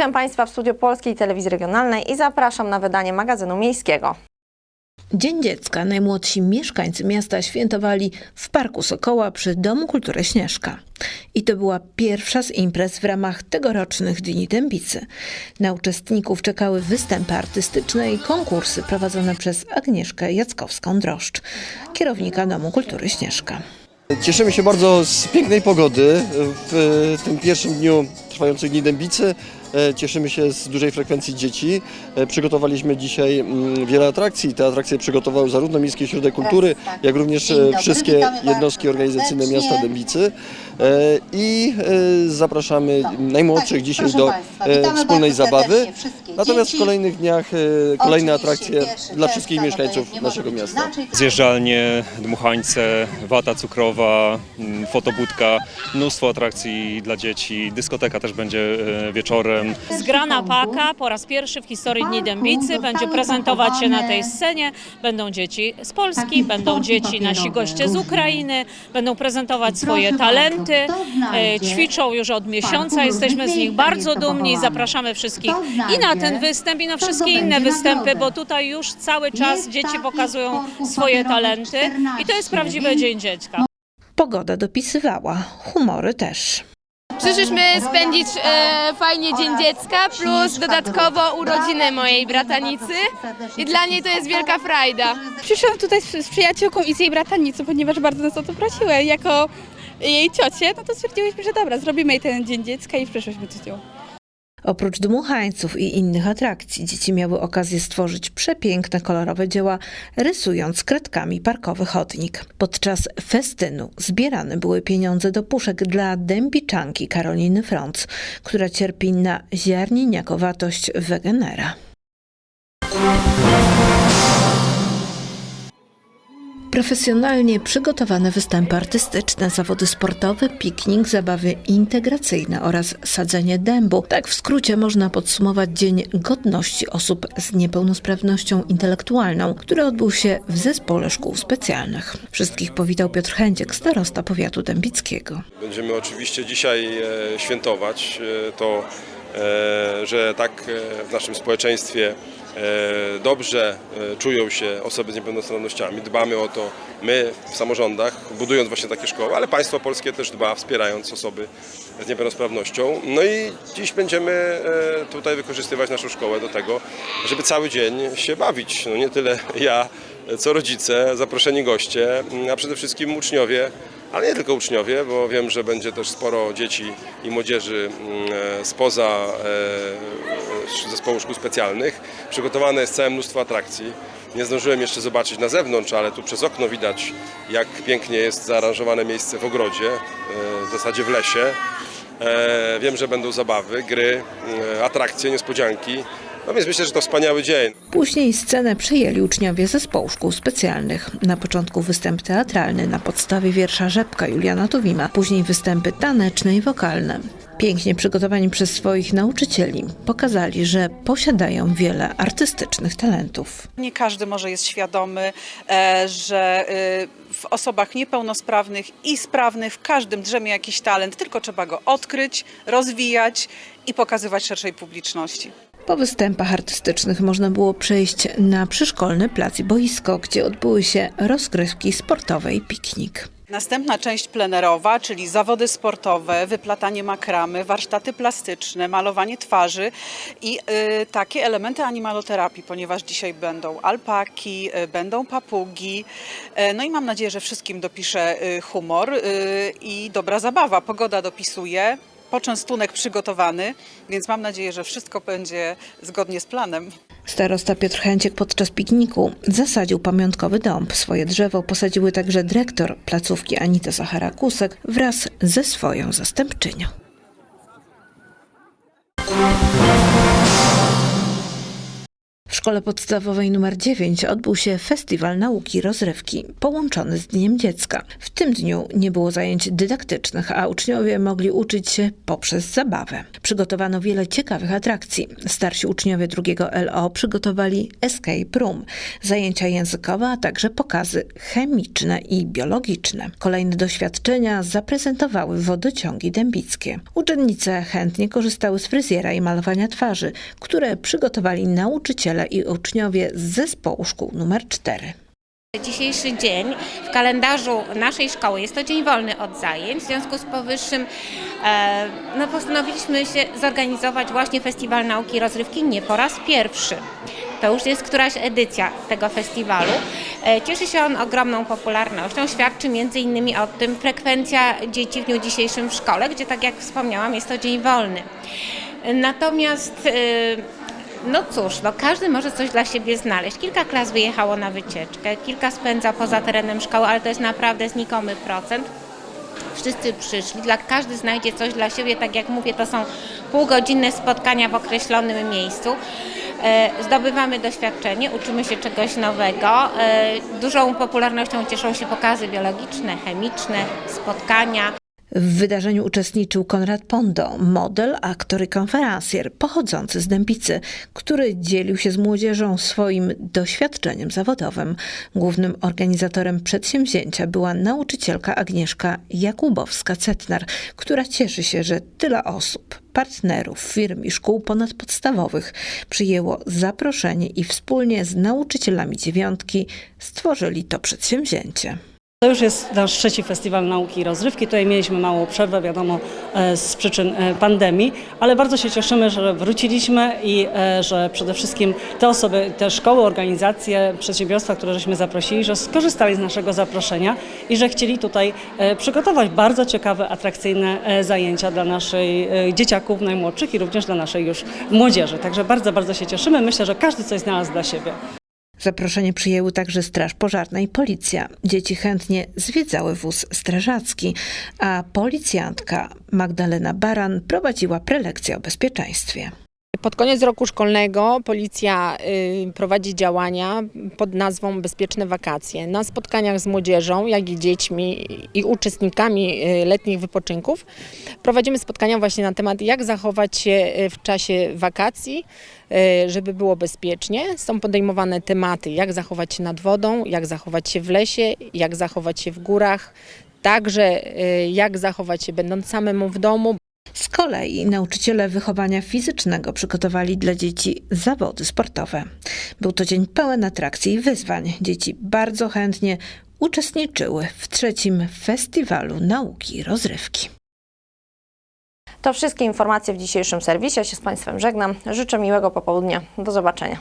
Witam Państwa w studiu Polskiej Telewizji Regionalnej i zapraszam na wydanie magazynu miejskiego. Dzień Dziecka najmłodsi mieszkańcy miasta świętowali w Parku Sokoła przy Domu Kultury Śnieżka. I to była pierwsza z imprez w ramach tegorocznych Dni Dębicy. Na uczestników czekały występy artystyczne i konkursy prowadzone przez Agnieszkę Jackowską-Droszcz, kierownika Domu Kultury Śnieżka. Cieszymy się bardzo z pięknej pogody w tym pierwszym dniu trwających Dni Dębicy. E, Cieszymy się z dużej frekwencji dzieci. E, Przygotowaliśmy dzisiaj mm, wiele atrakcji. Te atrakcje przygotowały zarówno Miejskie Ośrodek Kultury, jak również e, wszystkie jednostki organizacyjne serdecznie. miasta Dębicy. I zapraszamy najmłodszych Tak, dzisiaj proszę do wspólnej zabawy. Natomiast w kolejnych dniach kolejne atrakcje dla wszystkich no mieszkańców naszego miasta. Zjeżdżalnie, dmuchańce, wata cukrowa, mm, fotobudka, mnóstwo atrakcji dla dzieci. Dyskoteka też będzie e, wieczorem. Zgrana Paka po raz pierwszy w historii Dni Dębicy będzie prezentować się na tej scenie. Będą dzieci z Polski, będą dzieci, nasi goście z Ukrainy, będą prezentować swoje talenty. E, Ćwiczą już od miesiąca, jesteśmy z nich bardzo dumni. Zapraszamy wszystkich i na ten występ, i na wszystkie inne występy, bo tutaj już cały czas dzieci pokazują swoje talenty i to jest prawdziwy Dzień Dziecka. Pogoda dopisywała, humory też. Przyszliśmy spędzić e, fajnie Dzień Dziecka, plus dodatkowo urodziny mojej bratanicy i dla niej to jest wielka frajda. Przyszłam tutaj z, z przyjaciółką i z jej bratanicą, ponieważ bardzo nas o to prosiły. Jako jej ciocie, no to stwierdziłyśmy, że dobra, zrobimy jej ten Dzień Dziecka i przyszłyśmy z nią. Oprócz dmuchańców i innych atrakcji, dzieci miały okazję stworzyć przepiękne, kolorowe dzieła, rysując kredkami parkowy chodnik. Podczas festynu zbierane były pieniądze do puszek dla dębiczanki Karoliny Frąc, która cierpi na ziarnieniakowatość Wegenera. Profesjonalnie przygotowane występy artystyczne, zawody sportowe, piknik, zabawy integracyjne oraz sadzenie dębu. Tak w skrócie można podsumować Dzień Godności Osób z Niepełnosprawnością Intelektualną, który odbył się w Zespole Szkół Specjalnych. Wszystkich powitał Piotr Chęciek, starosta powiatu dębickiego. Będziemy oczywiście dzisiaj e, świętować e, to, e, że tak w naszym społeczeństwie dobrze e, czują się osoby z niepełnosprawnościami. Dbamy o to my w samorządach, budując właśnie takie szkoły, ale państwo polskie też dba, wspierając osoby z niepełnosprawnością. No i dziś będziemy e, tutaj wykorzystywać naszą szkołę do tego, żeby cały dzień się bawić. No nie tyle ja, co rodzice, zaproszeni goście, a przede wszystkim uczniowie ale nie tylko uczniowie, bo wiem, że będzie też sporo dzieci i młodzieży mm, e, spoza e, zespołu szkół specjalnych. Przygotowane jest całe mnóstwo atrakcji. Nie zdążyłem jeszcze zobaczyć na zewnątrz, ale tu przez okno widać, jak pięknie jest zaaranżowane miejsce w ogrodzie, e, w zasadzie w lesie. E, Wiem, że będą zabawy, gry, e, atrakcje, niespodzianki. No więc myślę, że to wspaniały dzień. Później scenę przejęli uczniowie zespołu szkół specjalnych. Na początku występ teatralny na podstawie wiersza Rzepka Juliana Tuwima, później występy taneczne i wokalne. Pięknie przygotowani przez swoich nauczycieli, pokazali, że posiadają wiele artystycznych talentów. Nie każdy może jest świadomy, e, że e, w osobach niepełnosprawnych i sprawnych w każdym drzemie jakiś talent, tylko trzeba go odkryć, rozwijać i pokazywać szerszej publiczności. Po występach artystycznych można było przejść na przyszkolny plac i boisko, gdzie odbyły się rozgrywki sportowe i piknik. Następna część plenerowa, czyli zawody sportowe, wyplatanie makramy, warsztaty plastyczne, malowanie twarzy i y, takie elementy animaloterapii, ponieważ dzisiaj będą alpaki, y, będą papugi. Y, no i mam nadzieję, że wszystkim dopisze y, humor y, i dobra zabawa. Pogoda dopisuje. Poczęstunek przygotowany, więc mam nadzieję, że wszystko będzie zgodnie z planem. Starosta Piotr Chęciek podczas pikniku zasadził pamiątkowy dąb. Swoje drzewo posadziły także dyrektor placówki Anita Zachara-Kusek wraz ze swoją zastępczynią. Szkole podstawowej nr 9 odbył się Festiwal Nauki Rozrywki, połączony z Dniem Dziecka. W tym dniu nie było zajęć dydaktycznych, a uczniowie mogli uczyć się poprzez zabawę. Przygotowano wiele ciekawych atrakcji. Starsi uczniowie drugiego LO przygotowali escape room, zajęcia językowe, a także pokazy chemiczne i biologiczne. Kolejne doświadczenia zaprezentowały wodociągi dębickie. Uczennice chętnie korzystały z fryzjera i malowania twarzy, które przygotowali nauczyciele i uczniowie z zespołu szkół nr 4. Dzisiejszy dzień w kalendarzu naszej szkoły jest to dzień wolny od zajęć. W związku z powyższym e, no, postanowiliśmy się zorganizować właśnie Festiwal Nauki i Rozrywki nie po raz pierwszy. To już jest któraś edycja tego festiwalu. E, Cieszy się on ogromną popularnością. Świadczy między innymi o tym frekwencja dzieci w dniu dzisiejszym w szkole, gdzie tak jak wspomniałam jest to dzień wolny. Natomiast e, no cóż, no każdy może coś dla siebie znaleźć. Kilka klas wyjechało na wycieczkę, kilka spędza poza terenem szkoły, ale to jest naprawdę znikomy procent. Wszyscy przyszli, dla, każdy znajdzie coś dla siebie, tak jak mówię, to są półgodzinne spotkania w określonym miejscu. E, Zdobywamy doświadczenie, uczymy się czegoś nowego. E, Dużą popularnością cieszą się pokazy biologiczne, chemiczne, spotkania. W wydarzeniu uczestniczył Konrad Pondo, model, aktor i konferencjer pochodzący z Dębicy, który dzielił się z młodzieżą swoim doświadczeniem zawodowym. Głównym organizatorem przedsięwzięcia była nauczycielka Agnieszka Jakubowska-Cetnar, która cieszy się, że tyle osób, partnerów, firm i szkół ponadpodstawowych przyjęło zaproszenie i wspólnie z nauczycielami dziewiątki stworzyli to przedsięwzięcie. To już jest nasz trzeci festiwal nauki i rozrywki. Tutaj mieliśmy małą przerwę, wiadomo, e, z przyczyn e, pandemii, ale bardzo się cieszymy, że wróciliśmy i e, że przede wszystkim te osoby, te szkoły, organizacje, przedsiębiorstwa, które żeśmy zaprosili, że skorzystali z naszego zaproszenia i że chcieli tutaj przygotować bardzo ciekawe, atrakcyjne zajęcia dla naszej e, dzieciaków najmłodszych i również dla naszej już młodzieży. Także bardzo, bardzo się cieszymy. Myślę, że każdy coś znalazł dla siebie. Zaproszenie przyjęły także Straż Pożarna i Policja. Dzieci chętnie zwiedzały wóz strażacki, a policjantka Magdalena Baran prowadziła prelekcję o bezpieczeństwie. Pod koniec roku szkolnego policja y, prowadzi działania pod nazwą Bezpieczne Wakacje. Na spotkaniach z młodzieżą, jak i dziećmi i uczestnikami y, letnich wypoczynków prowadzimy spotkania właśnie na temat jak zachować się y, w czasie wakacji, żeby było bezpiecznie. Są podejmowane tematy jak zachować się nad wodą, jak zachować się w lesie, jak zachować się w górach, także jak zachować się będąc samemu w domu, Z kolei nauczyciele wychowania fizycznego przygotowali dla dzieci zawody sportowe. Był to dzień pełen atrakcji i wyzwań. Dzieci bardzo chętnie uczestniczyły w trzecim Festiwalu Nauki i Rozrywki. To wszystkie informacje w dzisiejszym serwisie. Ja się z Państwem żegnam. Życzę miłego popołudnia. Do zobaczenia.